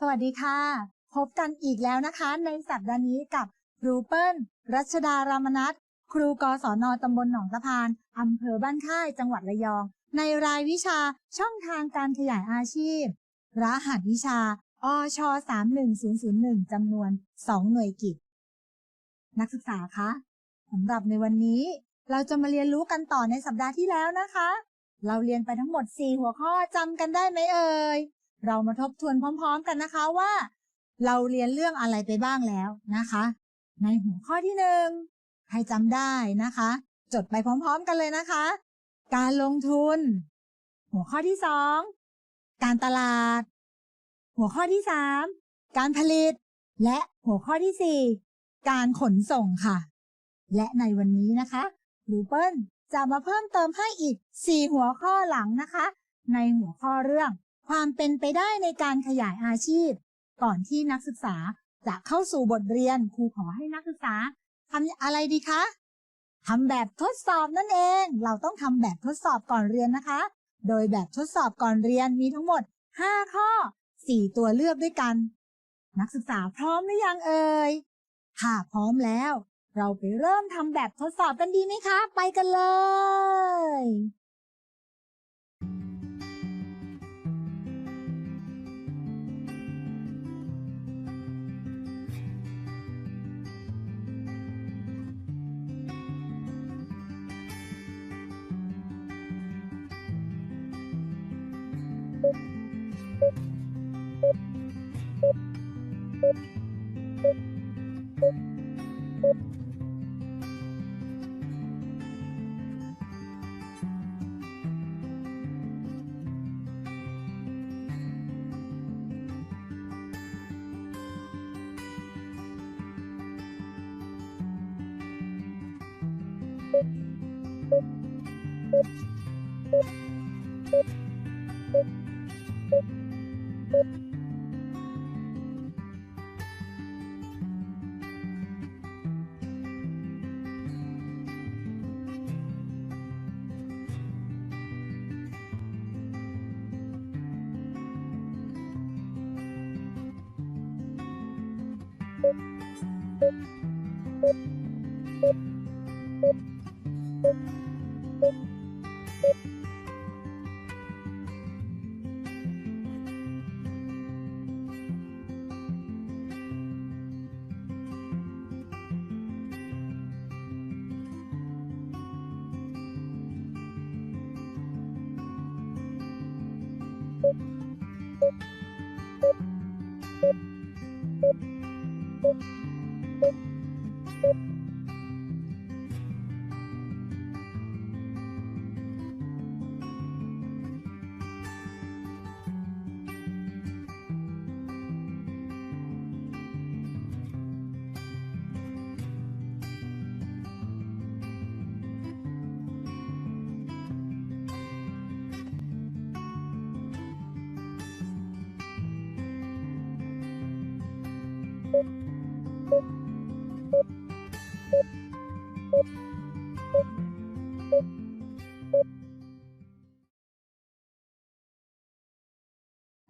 สวัสดีค่ะ พบกันอีกแล้วนะคะ ในสัปดาห์นี้กับครูเปิ้ล รัชดารามนัทครูกศนตำบลหนองตะพานอำเภอบ้านค่ายจังหวัดระยอง ในรายวิชาช่องทางการขยายอาชีพ รหัสวิชาอช31001จำนวน 2 หน่วยกิจ นักศึกษาคะสำหรับในวันนี้ เราจะมาเรียนรู้กันต่อในสัปดาห์ที่แล้วนะคะ เราเรียนไปทั้งหมด 4 หัวข้อจำกันได้ไหมเอ่ย เรามาทบทวนพร้อม ๆ กันนะคะว่า เราเรียนเรื่องอะไรไปบ้างแล้วนะคะ ในหัวข้อที่หนึ่งให้จำได้นะคะ จดไปพร้อม ๆ กันเลยนะคะ การลงทุน หัวข้อที่สองการตลาด หัวข้อที่สามการผลิต และหัวข้อที่สี่การขนส่งค่ะ และในวันนี้นะคะรูเปิลจะมาเพิ่มเติมให้อีก 4 หัวข้อหลังนะคะ ในหัวข้อเรื่อง ความเป็นไปได้ในการขยายอาชีพ ก่อนที่นักศึกษาจะเข้าสู่บทเรียนครูขอให้นักศึกษาทำอะไรดีคะทำแบบทดสอบนั่นเอง เราต้องทำแบบทดสอบก่อนเรียนนะคะ โดยแบบทดสอบก่อนเรียนมีทั้งหมด 5 ข้อ 4 ตัวเลือกด้วยกัน นักศึกษาพร้อมหรือยังเอ่ยถ้าพร้อมแล้ว เราไปเริ่มทำแบบทดสอบกันดีไหมคะ ไปกันเลย Thank you.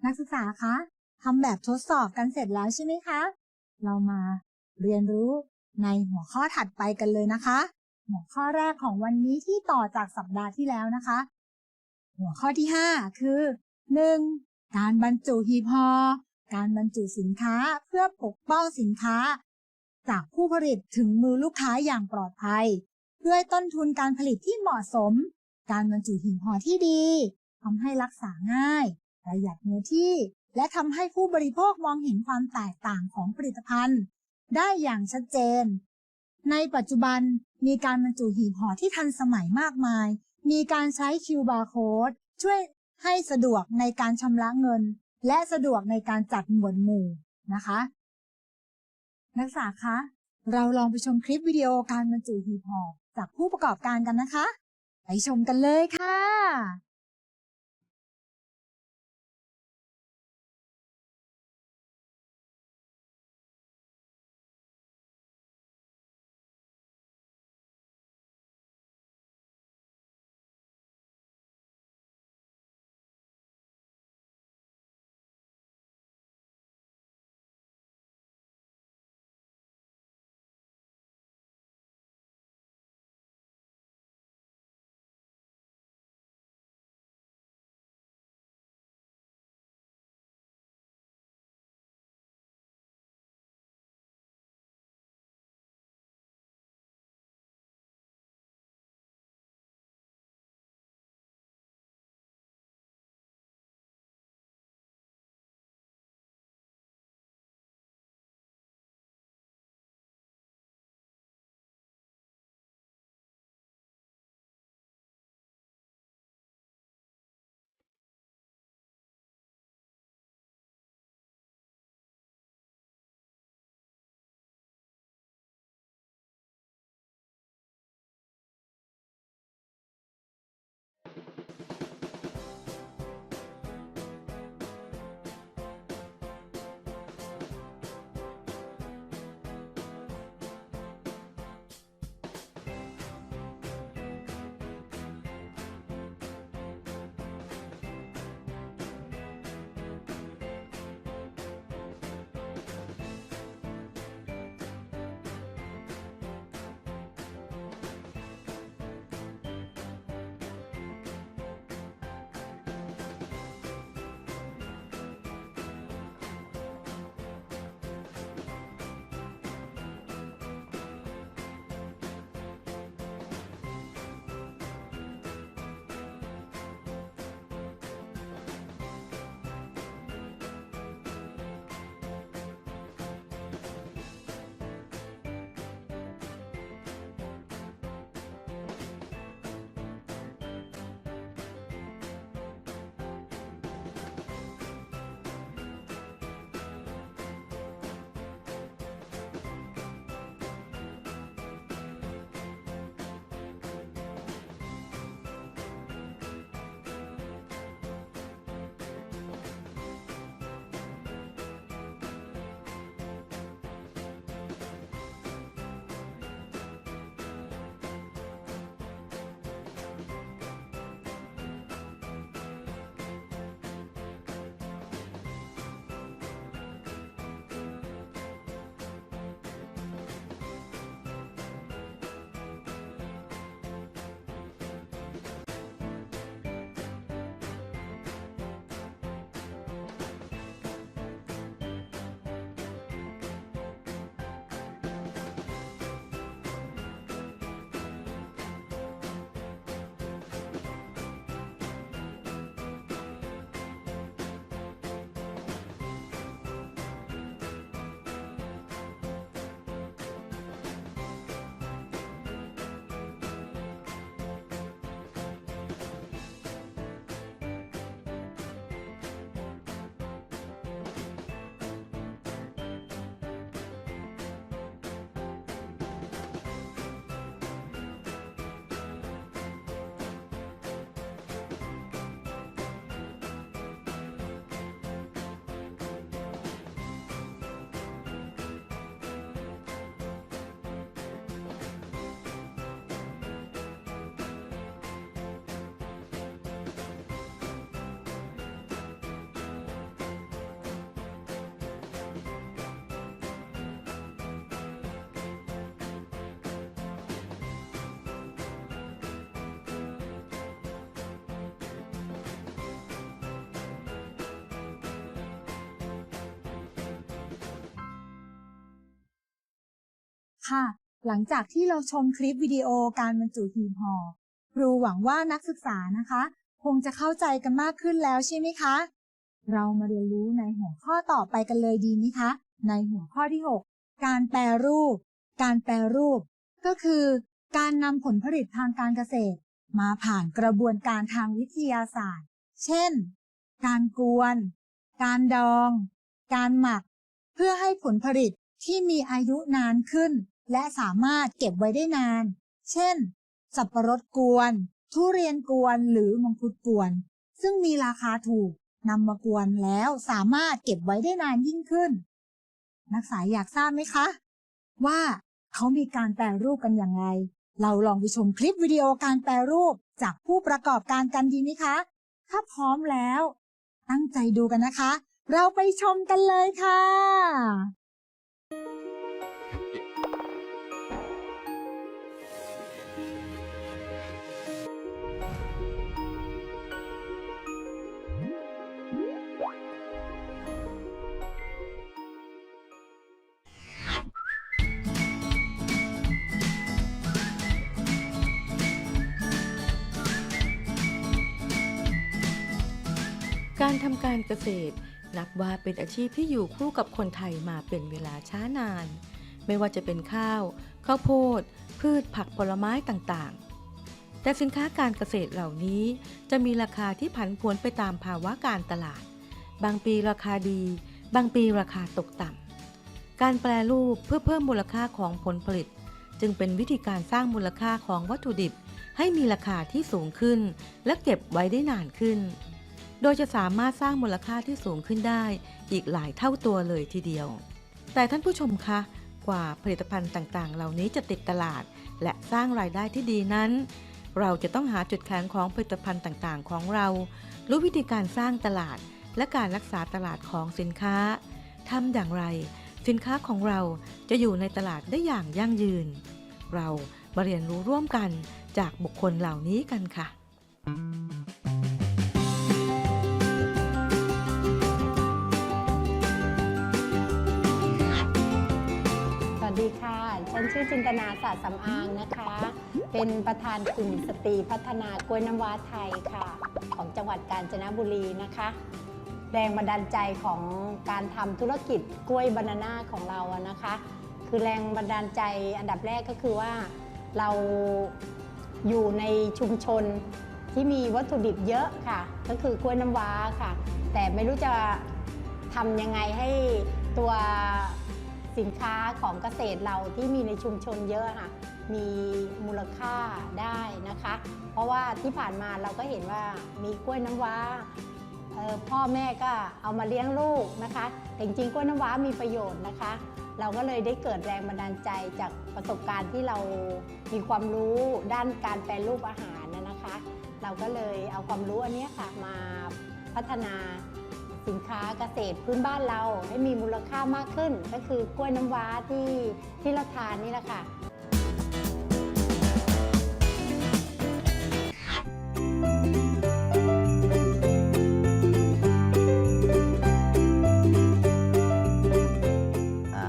นักศึกษาคะทำแบบทดสอบกันเสร็จแล้วใช่ไหมคะ เรามาเรียนรู้ในหัวข้อถัดไปกันเลยนะคะ หัวข้อแรกของวันนี้ที่ต่อจากสัปดาห์ที่แล้วนะคะ หัวข้อที่ 5 คือ 1. การบรรจุหีบห่อการบรรจุสินค้าเพื่อปกป้องสินค้า จากผู้ผลิตถึงมือลูกค้าอย่างปลอดภัย ด้วยต้นทุนการผลิตที่เหมาะสม การบรรจุหีบห่อที่ดีทำให้รักษาง่าย ประหยัดเนื้อที่ และทำให้ผู้บริโภคมองเห็นความแตกต่างของผลิตภัณฑ์ ได้อย่างชัดเจน ในปัจจุบันมีการบรรจุหีบห่อที่ทันสมัยมากมาย มีการใช้ QR code ช่วยให้สะดวกในการชำระเงิน และสะดวกในการจัดหมวดหมู่นะคะ นักศึกษาคะเราลองไปชมคลิปวิดีโอการบรรจุหีบห่อจากผู้ประกอบการกันนะคะ ไปชมกันเลยค่ะ ค่ะ หลังจากที่เราชมคลิปวิดีโอการบรรจุหีบห่อครูหวังว่านักศึกษานะคะ คงจะเข้าใจกันมากขึ้นแล้วใช่ไหมคะ เรามาเรียนรู้ในหัวข้อต่อไปกันเลยดีไหมคะ ในหัวข้อที่ 6 การแปรรูป การแปรรูป ก็คือการนำผลผลิตทางการเกษตร มาผ่านกระบวนการทางวิทยาศาสตร์ เช่น การกวน การดอง การหมัก เพื่อให้ผลผลิตที่มีอายุนานขึ้น และสามารถเก็บไว้ได้นาน เช่น สับปะรดกวน ทุเรียนกวนหรือมังคุดกวน ซึ่งมีราคาถูกนำมากวนแล้วสามารถเก็บไว้ได้นานยิ่งขึ้น นักศึกษาอยากทราบไหมคะ ว่าเขามีการแปรรูปกันอย่างไร เราลองไปชมคลิปวิดีโอการแปรรูปจากผู้ประกอบการกันดีไหมคะ ถ้าพร้อมแล้ว ตั้งใจดูกันนะคะ เราไปชมกันเลยค่ะ การทำการเกษตร นับว่าเป็นอาชีพที่อยู่คู่กับคนไทยมาเป็นเวลาช้านาน ไม่ว่าจะเป็นข้าว ข้าวโพด พืชผักผลไม้ต่างๆ แต่สินค้าการเกษตรเหล่านี้จะมีราคาที่ผันผวนไปตามภาวะการตลาด บางปีราคาดี บางปีราคาตกต่ำการแปรรูปเพื่อเพิ่มมูลค่าของผลผลิต จึงเป็นวิธีการสร้างมูลค่าของวัตถุดิบ ให้มีราคาที่สูงขึ้น และเก็บไว้ได้นานขึ้น โดยจะสามารถสร้างมูลค่าที่สูงขึ้นได้ อีกหลายเท่าตัวเลยทีเดียว แต่ท่านผู้ชมคะ กว่าผลิตภัณฑ์ต่างๆ เหล่านี้จะติดตลาด และสร้างรายได้ที่ดีนั้น เราจะต้องหาจุดแข็งของผลิตภัณฑ์ต่างๆ ของเรา รู้วิธีการสร้างตลาด และการรักษาตลาดของสินค้าทำอย่างไร สินค้าของเราจะอยู่ในตลาดได้อย่างยั่งยืน เรามาเรียนรู้ร่วมกันจากบุคคลเหล่านี้กันค่ะ ฉันชื่อจินตนาศาสตร์สำอางนะคะ เป็นประธานกลุ่มสตรีพัฒนากล้วยน้ำว้าไทยค่ะ ของจังหวัดกาญจนบุรีนะคะ แรงบันดาลใจของการทำธุรกิจกล้วยบานาน่าของเราอะนะคะ คือแรงบันดาลใจอันดับแรกก็คือว่าเราอยู่ในชุมชนที่มีวัตถุดิบเยอะค่ะ ก็คือกล้วยน้ำว้าค่ะ แต่ไม่รู้จะทำยังไงให้ตัว สินค้าของเกษตรเราที่มีในชุมชนเยอะค่ะมีมูลค่าได้นะคะ เพราะว่าที่ผ่านมาเราก็เห็นว่ามีกล้วยน้ำว้าออพ่อแม่ก็เอามาเลี้ยงลูกนะคะแต่จริงๆกล้วยน้ำว้ามีประโยชน์นะคะ เราก็เลยได้เกิดแรงบันดาลใจจากประสบการณ์ที่เรามีความรู้ด้านการแปรรูปอาหารนะคะ เราก็เลยเอาความรู้อันนี้ค่ะมาพัฒนา สินค้าเกษตรพื้นบ้านเราให้มีมูลค่ามากขึ้น ก็คือกล้วยน้ำว้าที่ที่เราทานนี่แหละค่ะ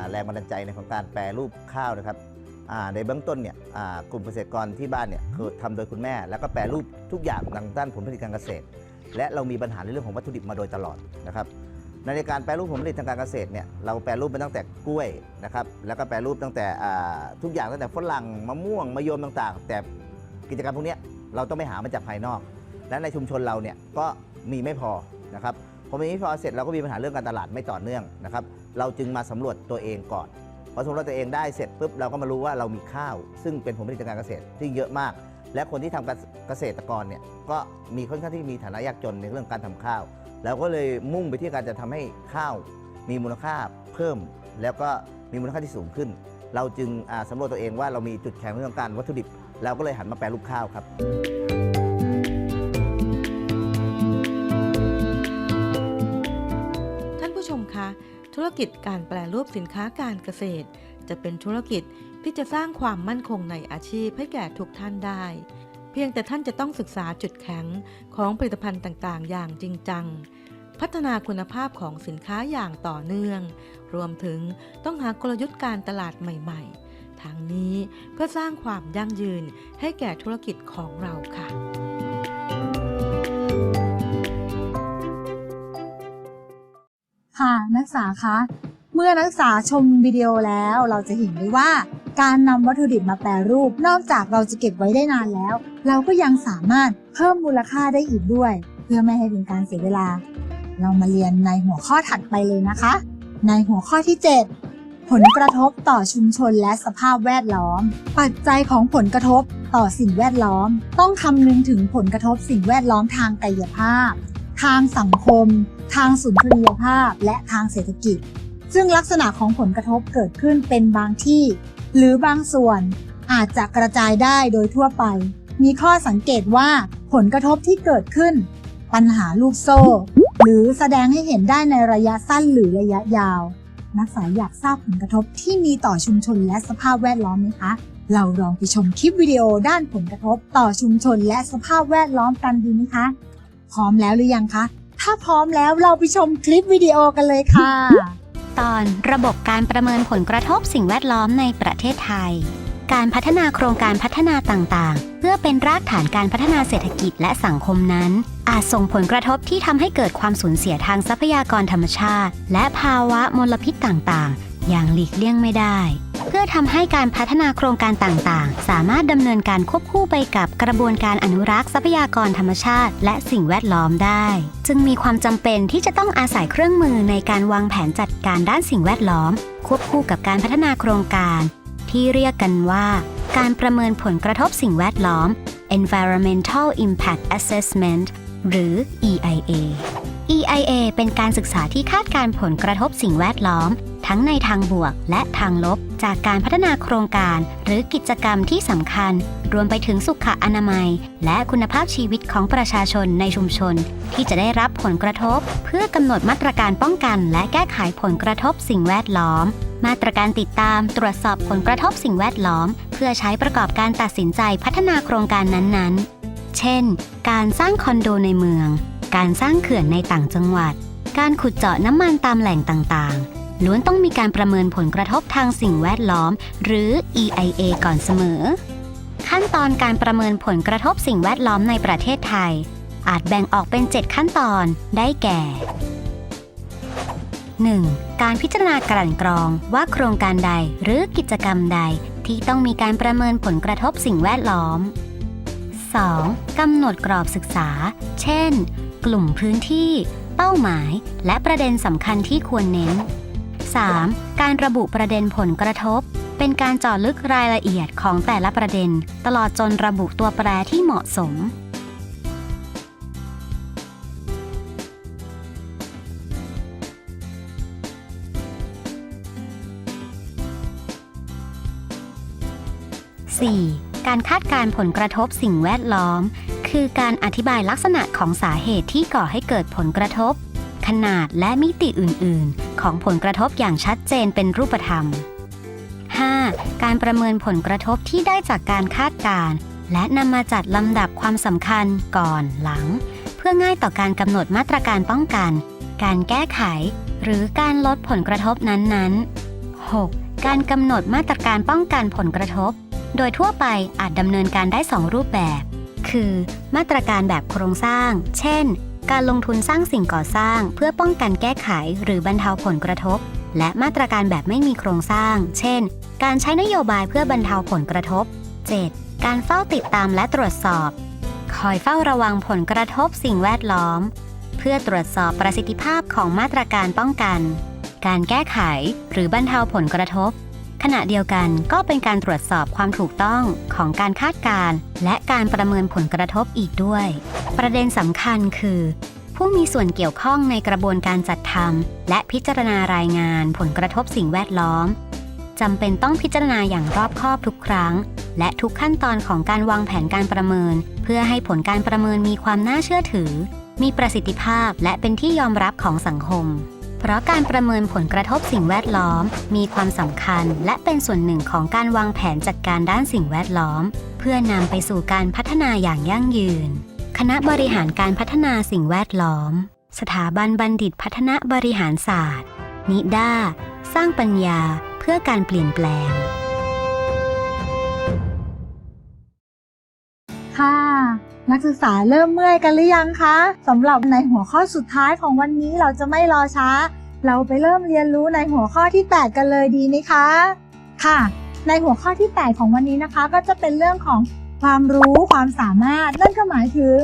แรงบันดาลใจในของการแปรรูปข้าวนะครับในเบื้องต้นเนี่ยกลุ่มเกษตรกรที่บ้านเนี่ยคือทำโดยคุณแม่ แล้วก็แปรรูปทุกอย่างทางด้านผลผลิตการเกษตร และเรามีปัญหาในเรื่องของวัตถุดิบมาโดยตลอดนะครับในการแปรรูปผลผลิตทางการเกษตรเนี่ยเราแปรรูปมาตั้งแต่กล้วยนะครับแล้วก็แปรรูปตั้งแต่ทุกอย่างตั้งแต่ฝรั่งมะม่วงมะยมต่างๆ แต่กิจกรรมพวกนี้เราต้องไปหามาจากภายนอก และในชุมชนเราเนี่ยก็มีไม่พอนะครับพอมีไม่พอเสร็จเราก็มีปัญหาเรื่องการตลาดไม่ต่อเนื่องนะครับเราจึงมาสำรวจตัวเองก่อนพอสำรวจตัวเองได้เสร็จปุ๊บเราก็มารู้ว่าเรามีข้าว ซึ่งเป็นผลผลิตทางการเกษตรที่เยอะมาก และคนที่ทำกาเกษตรกรเนี่ยก็มีค่อนข้างที่มีฐานะยากจนในเรื่องการทำข้าวเราก็เลยมุ่งไปที่การจะทำให้ข้าวมีมูลค่าเพิ่ม แล้วก็มีมูลค่าที่สูงขึ้น เราจึงอ่าสำรวจตัวเองว่าเรามีจุดแข็งเรื่องการวัตถุดิบ เราก็เลยหันมาแปรรูปข้าวครับท่านผู้ชมคะ ธุรกิจการแปรรูปสินค้าการเกษตร จะเป็นธุรกิจ ที่จะสร้างความมั่นคงในอาชีพให้แก่ทุกท่านได้ เพียงแต่ท่านจะต้องศึกษาจุดแข็งของผลิตภัณฑ์ต่างๆ อย่างจริงจัง พัฒนาคุณภาพของสินค้าอย่างต่อเนื่อง รวมถึงต้องหากลยุทธ์การตลาดใหม่ๆทั้งนี้เพื่อสร้างความยั่งยืนให้แก่ธุรกิจของเราค่ะค่ะนักศึกษาคะ เมื่อนักศึกษาชมวิดีโอแล้วเราจะเห็นได้ว่า การนำวัตถุดิบมาแปรรูป นอกจากเราจะเก็บไว้ได้นานแล้ว เราก็ยังสามารถเพิ่มมูลค่าได้อีกด้วย เพื่อไม่ให้เป็นการเสียเวลา เรามาเรียนในหัวข้อถัดไปเลยนะคะ ในหัวข้อที่ 7 ผลกระทบต่อชุมชนและสภาพแวดล้อม ปัจจัยของผลกระทบต่อสิ่งแวดล้อม ต้องคำนึงถึงผลกระทบสิ่งแวดล้อมทางกายภาพ ทางสังคม ทางสุนทรียภาพ และทางเศรษฐกิจ ซึ่งลักษณะของผลกระทบเกิดขึ้นเป็นบางที่ หรือบางส่วนอาจจะกระจายได้โดยทั่วไป มีข้อสังเกตว่าผลกระทบที่เกิดขึ้น ปัญหาลูกโซ่ หรือแสดงให้เห็นได้ในระยะสั้นหรือระยะยาว นักศึกษาอยากทราบผลกระทบที่มีต่อชุมชนและสภาพแวดล้อมไหมคะเราลองไปชมคลิปวิดีโอด้านผลกระทบต่อชุมชนและสภาพแวดล้อมกันดีไหมคะ พร้อมแล้วหรือยังคะ ถ้าพร้อมแล้วเราไปชมคลิปวิดีโอกันเลยค่ะ ตอน ระบบการประเมินผลกระทบสิ่งแวดล้อมในประเทศไทย การพัฒนาโครงการพัฒนาต่างๆ เพื่อเป็นรากฐานการพัฒนาเศรษฐกิจและสังคมนั้น อาจส่งผลกระทบที่ทำให้เกิดความสูญเสียทางทรัพยากรธรรมชาติ และภาวะมลพิษต่างๆ อย่างหลีกเลี่ยงไม่ได้ เพื่อทำให้การพัฒนาโครงการต่างๆ สามารถดำเนินการควบคู่ไปกับกระบวนการอนุรักษ์ทรัพยากรธรรมชาติ และสิ่งแวดล้อมได้ จึงมีความจำเป็นที่จะต้องอาศัยเครื่องมือในการวางแผนจัดการด้านสิ่งแวดล้อม ควบคู่กับการพัฒนาโครงการ ที่เรียกกันว่า การประเมินผลกระทบสิ่งแวดล้อม Environmental Impact Assessment หรือ EIA EIA เป็นการศึกษาที่คาดการผลกระทบสิ่งแวดล้อม ทั้งในทางบวกและทางลบ จากการพัฒนาโครงการ หรือกิจกรรมที่สำคัญ รวมไปถึงสุขอนามัย และคุณภาพชีวิตของประชาชนในชุมชน ที่จะได้รับผลกระทบ เพื่อกำหนดมาตรการป้องกัน และแก้ไขผลกระทบสิ่งแวดล้อม มาตรการติดตามตรวจสอบผลกระทบสิ่งแวดล้อม เพื่อใช้ประกอบการตัดสินใจพัฒนาโครงการนั้นๆ เช่น การสร้างคอนโดในเมือง การสร้างเขื่อนในต่างจังหวัดการขุดเจาะน้ำมันตามแหล่งต่างๆ ล้วนต้องมีการประเมินผลกระทบทางสิ่งแวดล้อม หรือ EIA ก่อนเสมอ ขั้นตอนการประเมินผลกระทบสิ่งแวดล้อมในประเทศไทย อาจแบ่งออกเป็น 7 ขั้นตอนได้แก่ 1. การพิจารณากลั่นกรองว่าโครงการใดหรือกิจกรรมใดที่ต้องมีการประเมินผลกระทบสิ่งแวดล้อม 2. กำหนดกรอบศึกษา เช่น กลุ่มพื้นที่ เป้าหมาย และประเด็นสำคัญที่ควรเน้น 3. การระบุประเด็นผลกระทบ เป็นการเจาะลึกรายละเอียดของแต่ละประเด็น ตลอดจนระบุตัวแปรที่เหมาะสม 4. การคาดการผลกระทบสิ่งแวดล้อม คือการอธิบายลักษณะของสาเหตุที่ก่อให้เกิดผลกระทบ ขนาดและมิติอื่น ๆ ของผลกระทบอย่างชัดเจนเป็นรูปธรรม 5. การประเมินผลกระทบที่ได้จากการคาดการณ์ และนำมาจัดลำดับความสำคัญก่อนหลัง เพื่อง่ายต่อการกำหนดมาตรการป้องกัน การแก้ไข หรือการลดผลกระทบนั้นๆ 6. การกำหนดมาตรการป้องกันผลกระทบ โดยทั่วไปอาจดำเนินการได้ 2 รูปแบบ คือ มาตรการแบบโครงสร้าง เช่น การลงทุนสร้างสิ่งก่อสร้าง เพื่อป้องกันแก้ไขหรือบรรเทาผลกระทบ และมาตรการแบบไม่มีโครงสร้าง เช่น การใช้นโยบายเพื่อบรรเทาผลกระทบ 7. การเฝ้าติดตามและตรวจสอบ คอยเฝ้าระวังผลกระทบสิ่งแวดล้อม เพื่อตรวจสอบประสิทธิภาพของมาตรการป้องกัน การแก้ไขหรือบรรเทาผลกระทบ ขณะเดียวกันก็เป็นการตรวจสอบความถูกต้องของการคาดการณ์ และการประเมินผลกระทบอีกด้วย ประเด็นสำคัญคือ ผู้มีส่วนเกี่ยวข้องในกระบวนการจัดทำและพิจารณารายงานผลกระทบสิ่งแวดล้อมจำเป็นต้องพิจารณาอย่างรอบคอบทุกครั้ง และทุกขั้นตอนของการวางแผนการประเมิน เพื่อให้ผลการประเมินมีความน่าเชื่อถือ มีประสิทธิภาพและเป็นที่ยอมรับของสังคม เพราะการประเมินผลกระทบสิ่งแวดล้อม มีความสำคัญและเป็นส่วนหนึ่งของการวางแผนจัดการด้านสิ่งแวดล้อม เพื่อนำไปสู่การพัฒนาอย่างยั่งยืน คณะบริหารการพัฒนาสิ่งแวดล้อม สถาบันบัณฑิตพัฒนาบริหารศาสตร์ นิด้า สร้างปัญญาเพื่อการเปลี่ยนแปลง ค่ะ นักศึกษาเริ่มเมื่อยกันหรือยังคะสำหรับในหัวข้อสุดท้ายของวันนี้เราจะไม่รอช้า เราไปเริ่มเรียนรู้ในหัวข้อที่ 8 กันเลยดีไหมคะ ค่ะ ในหัวข้อที่ 8 ของวันนี้นะคะ ก็จะเป็นเรื่องของความรู้ความสามารถ นั่นก็หมายถึง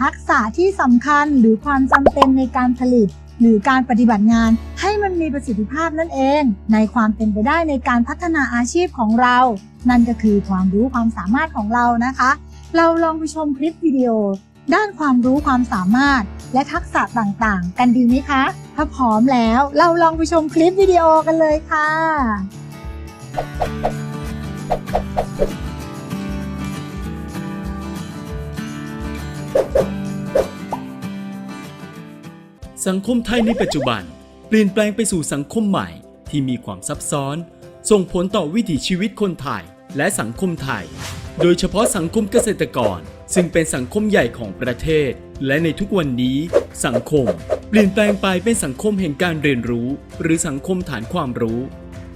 ทักษะที่สำคัญหรือความจำเป็นในการผลิต หรือการปฏิบัติงาน ให้มันมีประสิทธิภาพนั่นเอง ในความเป็นไปได้ในการพัฒนาอาชีพของเรา นั่นก็คือความรู้ความสามารถของเรานะคะ เราลองไปชมคลิปวิดีโอ ด้านความรู้ความสามารถ และทักษะต่างๆ กันดีไหมคะ ถ้าพร้อมแล้วเราลองไปชมคลิปวิดีโอกันเลยค่ะสังคมไทยในปัจจุบัน เปลี่ยนแปลงไปสู่สังคมใหม่ที่มีความซับซ้อน ส่งผลต่อวิถีชีวิตคนไทยและสังคมไทย โดยเฉพาะสังคมเกษตรกร ซึ่งเป็นสังคมใหญ่ของประเทศ และในทุกวันนี้ สังคม เปลี่ยนแปลงไปเป็นสังคมแห่งการเรียนรู้ หรือสังคมฐานความรู้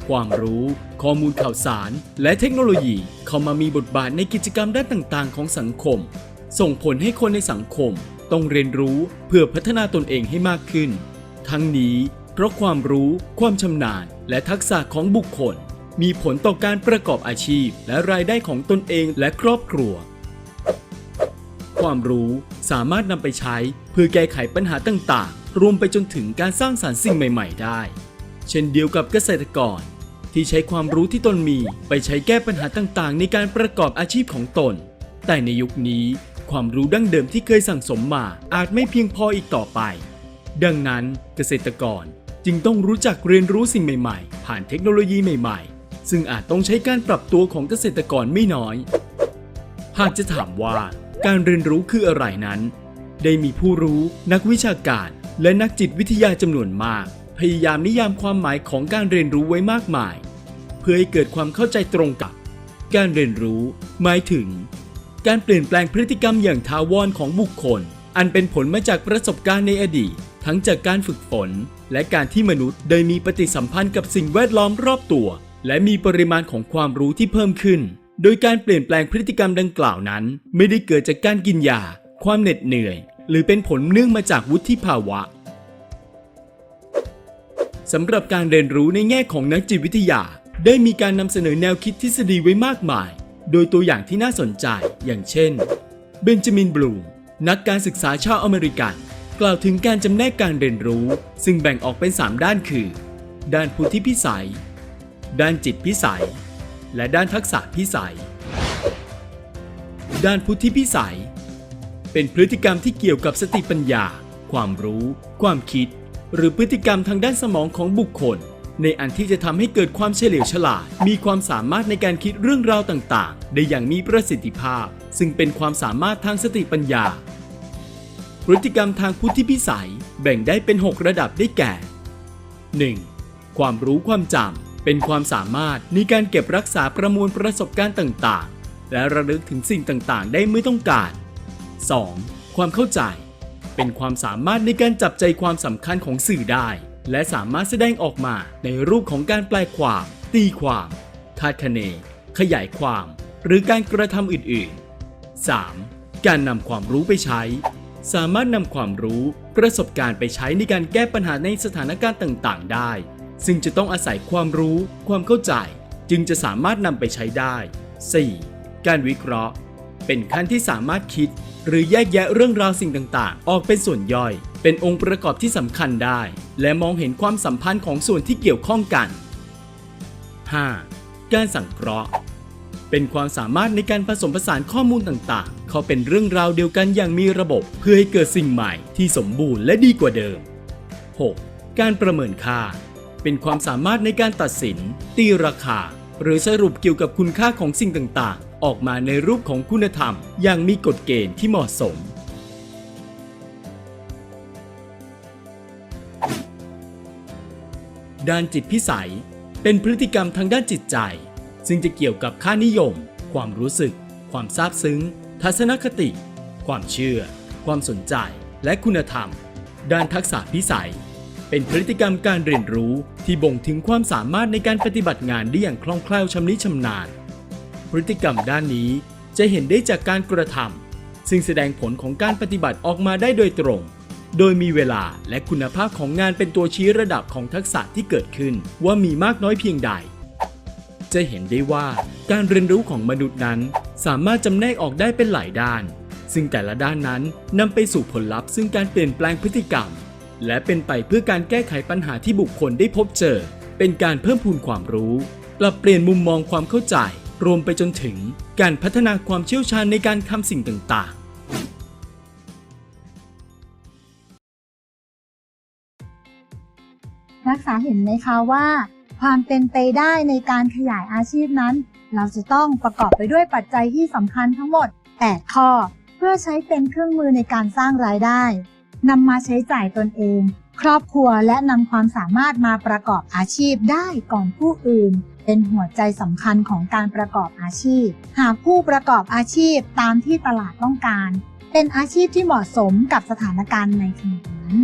ความรู้ ข้อมูลข่าวสาร และเทคโนโลยีเข้ามามีบทบาทในกิจกรรมด้านต่างๆ ของสังคม ส่งผลให้คนในสังคม ต้องเรียนรู้เพื่อพัฒนาตนเองให้มากขึ้น ทั้งนี้เพราะความรู้ ความชำนาญ และทักษะของบุคคล มีผลต่อการประกอบอาชีพ และรายได้ของตนเองและครอบครัว ความรู้สามารถนำไปใช้เพื่อแก้ไขปัญหาต่างๆ รวมไปจนถึงการสร้างสารรค์สิ่งใหม่ ๆ ได้ เช่นเดียวกับเกษตรกร ที่ใช้ความรู้ที่ตนมีไปใช้แก้ปัญหาต่างๆ ในการประกอบอาชีพของตน แต่ในยุคนี้ความรู้ดั้งเดิมที่เคยสั่งสมมาอาจไม่เพียงพออีกต่อไป ดังนั้นเกษตรกรจึงต้องรู้จักเรียนรู้สิ่งใหม่ ๆ ผ่านเทคโนโลยีใหม่ ๆ ซึ่งอาจต้องใช้การปรับตัวของเกษตรกรไม่น้อย หากจะถามว่าการเรียนรู้คืออะไรนั้น ได้มีผู้รู้นักวิชาการ และนักจิตวิทยาจำนวนมาก พยายามนิยามความหมายของการเรียนรู้ไว้มากมาย เพื่อให้เกิดความเข้าใจตรงกับ การเรียนรู้ หมายถึง การเปลี่ยนแปลงพฤติกรรมอย่างถาวรของบุคคล อันเป็นผลมาจากประสบการณ์ในอดีต ทั้งจากการฝึกฝน และการที่มนุษย์ได้มีปฏิสัมพันธ์กับสิ่งแวดล้อมรอบตัว และมีปริมาณของความรู้ที่เพิ่มขึ้น โดยการเปลี่ยนแปลงพฤติกรรมดังกล่าวนั้น ไม่ได้เกิดจากการกินยา ความเหน็ดเหนื่อย หรือเป็นผลเนื่องมาจากวุฒิภาวะสำหรับการเรียนรู้ในแง่ของนักจิตวิทยา ได้มีการนำเสนอแนวคิดทฤษฎีไว้มากมาย โดยตัวอย่างที่น่าสนใจ อย่างเช่น เบนจามินบลูมนักการศึกษาชาวอเมริกัน กล่าวถึงการจำแนกการเรียนรู้ ซึ่งแบ่งออกเป็น 3 ด้านคือ ด้านพุทธิพิสัย ด้านจิตพิสัย และด้านทักษะพิสัย ด้านพุทธิพิสัย เป็นพฤติกรรมที่เกี่ยวกับสติปัญญา ความรู้ ความคิด หรือพฤติกรรมทางด้านสมองของบุคคล ในอันที่จะทำให้เกิดความเฉลียวฉลาด มีความสามารถในการคิดเรื่องราวต่างๆ ได้อย่างมีประสิทธิภาพ ซึ่งเป็นความสามารถทางสติปัญญา พฤติกรรมทางพุทธิพิสัยแบ่งได้เป็น 6 ระดับได้แก่ 1. ความรู้ความจำ เป็นความสามารถในการเก็บรักษาประมวลประสบการณ์ต่างๆ และระลึกถึงสิ่งต่างๆ ได้เมื่อต้องการ 2. ความเข้าใจ เป็นความสามารถในการจับใจความสำคัญของสื่อได้ และสามารถแสดงออกมาในรูปของการแปลความ ตีความ คาดคะเน ขยายความ หรือการกระทำอื่นๆ 3. การนำความรู้ไปใช้ สามารถนำความรู้ประสบการณ์ไปใช้ในการแก้ปัญหาในสถานการณ์ต่างๆ ได้ ซึ่งจะต้องอาศัยความรู้ ความเข้าใจ จึงจะสามารถนำไปใช้ได้ 4. การวิเคราะห์ เป็นขั้นที่สามารถคิด หรือแยกแยะเรื่องราวสิ่งต่างๆ ออกเป็นส่วนย่อย เป็นองค์ประกอบที่สำคัญได้ และมองเห็นความสัมพันธ์ของส่วนที่เกี่ยวข้องกัน 5. การสังเคราะห์ เป็นความสามารถในการผสมผสานข้อมูลต่างๆ เข้าเป็นเรื่องราวเดียวกันอย่างมีระบบ เพื่อให้เกิดสิ่งใหม่ที่สมบูรณ์และดีกว่าเดิม 6. การประเมินค่า เป็นความสามารถในการตัดสิน ตีราคา หรือสรุปเกี่ยวกับคุณค่าของสิ่งต่าง ๆ ออกมาในรูปของคุณธรรม อย่างมีกฎเกณฑ์ที่เหมาะสม ด้านจิตพิสัย เป็นพฤติกรรมทางด้านจิตใจ ซึ่งจะเกี่ยวกับค่านิยม ความรู้สึก ความซาบซึ้ง ทัศนคติ ความเชื่อ ความสนใจ และคุณธรรม ด้านทักษะพิสัย เป็นพฤติกรรมการเรียนรู้ที่บ่งถึงความสามารถในการปฏิบัติงานได้อย่างคล่องแคล่วชำนิชำนาญ พฤติกรรมด้านนี้จะเห็นได้จากการกระทำซึ่งแสดงผลของการปฏิบัติออกมาได้โดยตรง โดยมีเวลาและคุณภาพของงานเป็นตัวชี้ระดับของทักษะที่เกิดขึ้นว่ามีมากน้อยเพียงใด จะเห็นได้ว่าการเรียนรู้ของมนุษย์นั้น สามารถจำแนกออกได้เป็นหลายด้าน ซึ่งแต่ละด้านนั้นนำไปสู่ผลลัพธ์ซึ่งการเปลี่ยนแปลงพฤติกรรม และเป็นไปเพื่อการแก้ไขปัญหาที่บุคคลได้พบเจอ เป็นการเพิ่มพูนความรู้ ปรับเปลี่ยนมุมมองความเข้าใจ รวมไปจนถึงการพัฒนาความเชี่ยวชาญในการทำสิ่งต่างๆ นักศึกษาเห็นไหมคะว่า ความเป็นไปได้ในการขยายอาชีพนั้น เราจะต้องประกอบไปด้วยปัจจัยที่สำคัญทั้งหมด 8 ข้อ เพื่อใช้เป็นเครื่องมือในการสร้างรายได้ นำมาใช้จ่ายตนเอง ครอบครัวและนำความสามารถมาประกอบอาชีพได้ก่อนผู้อื่น เป็นหัวใจสำคัญของการประกอบอาชีพ หากผู้ประกอบอาชีพตามที่ตลาดต้องการ เป็นอาชีพที่เหมาะสมกับสถานการณ์ในขณะนั้น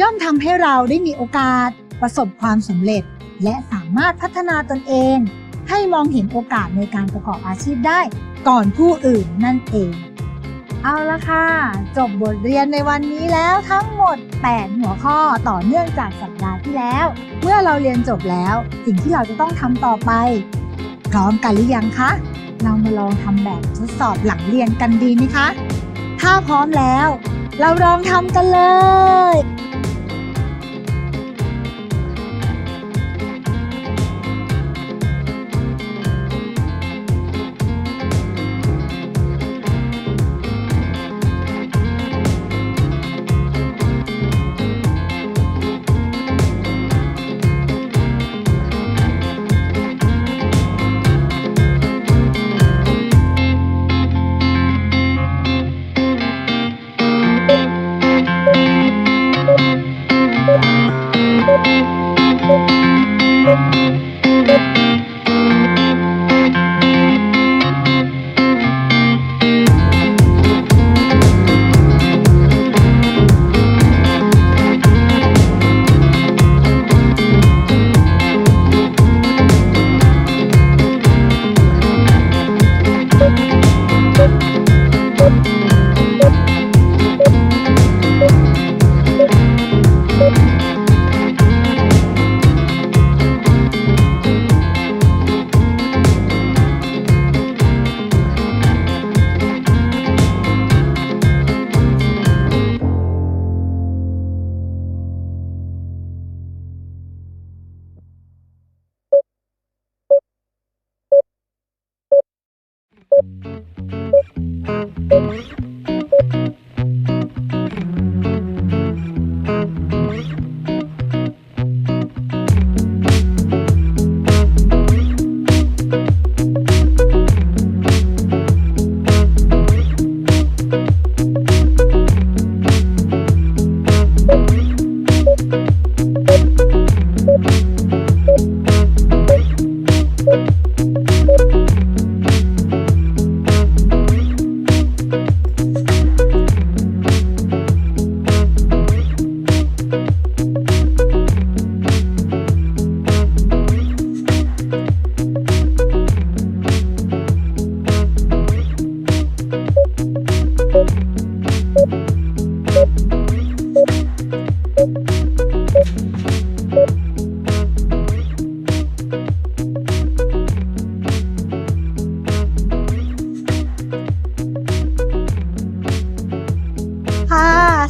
ย่อมทำให้เราได้มีโอกาส ประสบความสำเร็จ และสามารถพัฒนาตนเอง ให้มองเห็นโอกาสในการประกอบอาชีพได้ ก่อนผู้อื่นนั่นเอง เอาละค่ะ จบบทเรียนในวันนี้แล้วทั้งหมด 8 หัวข้อต่อเนื่องจากสัปดาห์ที่แล้ว เมื่อเราเรียนจบแล้ว สิ่งที่เราจะต้องทำต่อไป พร้อมกันหรือยังคะ เรามาลองทำแบบทดสอบหลังเรียนกันดีไหมคะ ถ้าพร้อมแล้ว เราลองทำกันเลย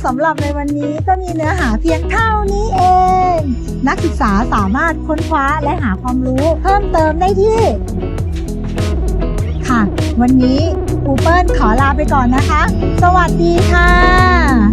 สำหรับในวันนี้ก็มีเนื้อหาเพียงเท่านี้เอง นักศึกษาสามารถค้นคว้าและหาความรู้เพิ่มเติมได้ที่ ค่ะ วันนี้ครูเปิ้ลขอลาไปก่อนนะคะ สวัสดีค่ะ